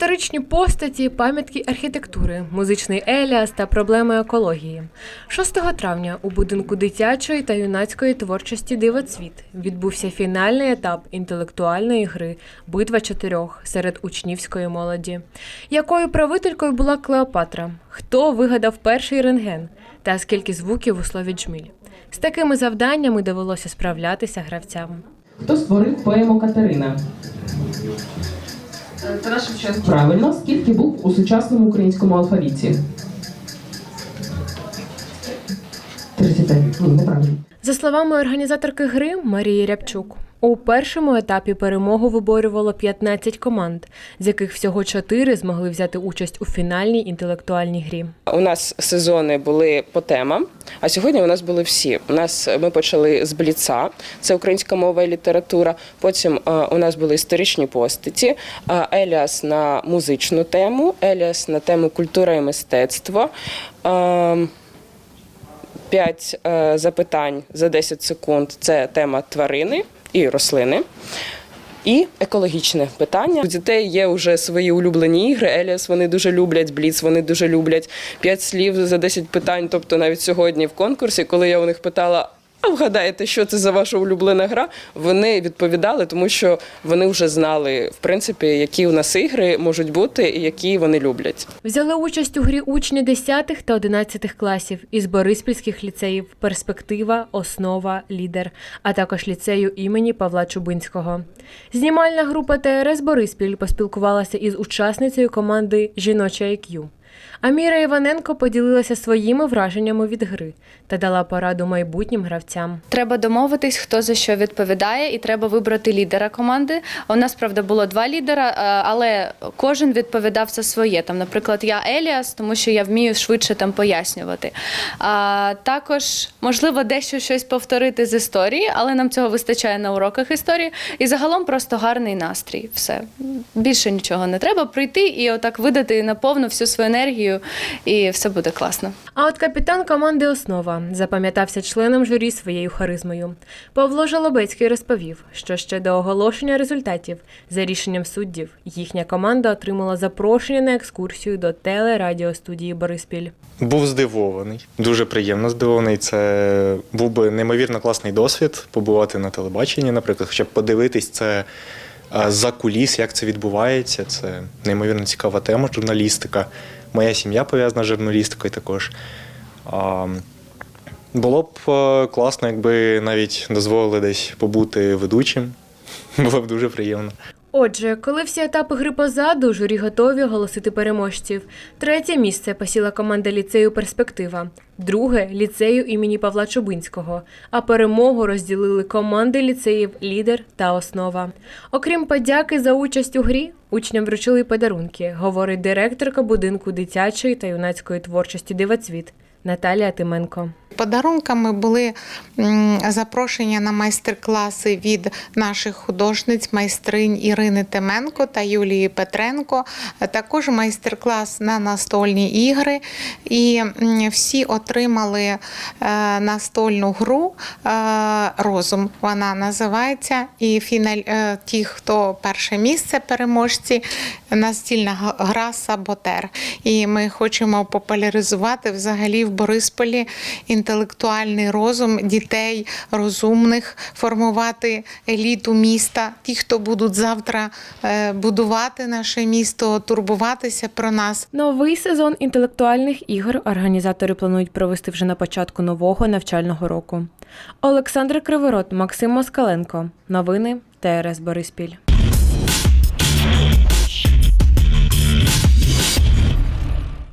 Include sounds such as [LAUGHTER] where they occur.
Історичні постаті, пам'ятки архітектури, музичний еліас та проблеми екології. 6 травня у будинку дитячої та юнацької творчості Дивоцвіт відбувся фінальний етап інтелектуальної гри Битва чотирьох серед учнівської молоді. Якою правителькою була Клеопатра? Хто вигадав перший рентген? Та скільки звуків у слові джміль? З такими завданнями довелося справлятися гравцям. Хто створив поему Катерина? Тарас Шевченко. Правильно, скільки букв у сучасному українському алфавіті? 35. Ні, неправильно. За словами організаторки гри Марії Рябчук, у першому етапі перемогу виборювало 15 команд, з яких всього 4 змогли взяти участь у фінальній інтелектуальній грі. У нас сезони були по темам, а сьогодні у нас були всі. У нас ми почали з бліца, це українська мова і література. Потім е, у нас були історичні постаті, е, Еліас на музичну тему, Еліас на тему культура і мистецтво. Е, П'ять е, запитань за 10 секунд це тема тварини і рослини. І екологічне питання. У дітей є вже свої улюблені ігри. Еліас вони дуже люблять, Бліц вони дуже люблять. П'ять слів за 10 питань. Тобто навіть сьогодні в конкурсі, коли я у них питала. А вгадаєте, що це за ваша улюблена гра? Вони відповідали, тому що вони вже знали, в принципі, які у нас ігри можуть бути і які вони люблять. Взяли участь у грі учні 10 та 11 класів із Бориспільських ліцеїв Перспектива, Основа, Лідер, а також ліцею імені Павла Чубинського. Знімальна група ТРС Бориспіль поспілкувалася із учасницею команди Жіноча IQ. Аміра Іваненко поділилася своїми враженнями від гри та дала пораду майбутнім гравцям. Треба домовитись, хто за що відповідає, і треба вибрати лідера команди. У нас правда було два лідера, е, але кожен відповідав за своє. Там, наприклад, я Еліас, тому що я вмію швидше там пояснювати. А також можливо дещо щось повторити з історії, але нам цього вистачає на уроках історії. І загалом просто гарний настрій. Все більше нічого не треба прийти і отак видати наповну всю свою енергію, і все буде класно. А от капітан команди Основа запам'ятався членом журі своєю харизмою. Павло Жалобецький розповів, що ще до оголошення результатів за рішенням суддів їхня команда отримала запрошення на екскурсію до телерадіостудії Бориспіль. Був здивований, дуже приємно здивований. Це був би неймовірно класний досвід побувати на телебаченні, наприклад, хоча б подивитись це за куліс, як це відбувається. Це неймовірно цікава тема, журналістика. Моя сім'я пов'язана з журналістикою також. Було б е, класно, якби навіть дозволили десь побути ведучим. [LAUGHS] Було б дуже приємно. Отже, коли всі етапи гри позаду, журі готові оголосити переможців. Третє місце посіла команда ліцею Перспектива, друге ліцею імені Павла Чубинського. А перемогу розділили команди ліцеїв Лідер та Основа. Окрім подяки за участь у грі, учням вручили подарунки, говорить директорка будинку дитячої та юнацької творчості Дивоцвіт Наталія Тименко. Подарунками були запрошення на майстер-класи від наших художниць, майстринь Ірини Теменко та Юлії Петренко, також майстер-клас на настольні ігри. І всі отримали е, настольну гру е, Розум. Вона називається. І фіналь е, ті, хто перше місце переможці, настільна гра Саботер. І ми хочемо популяризувати взагалі в Борисполі інтелектуальний розум дітей розумних, формувати еліту міста, ті, хто будуть завтра е, будувати наше місто, турбуватися про нас. Новий сезон інтелектуальних ігор організатори планують провести вже на початку нового навчального року. Олександр Криворот, Максим Москаленко. Новини ТРС Бориспіль.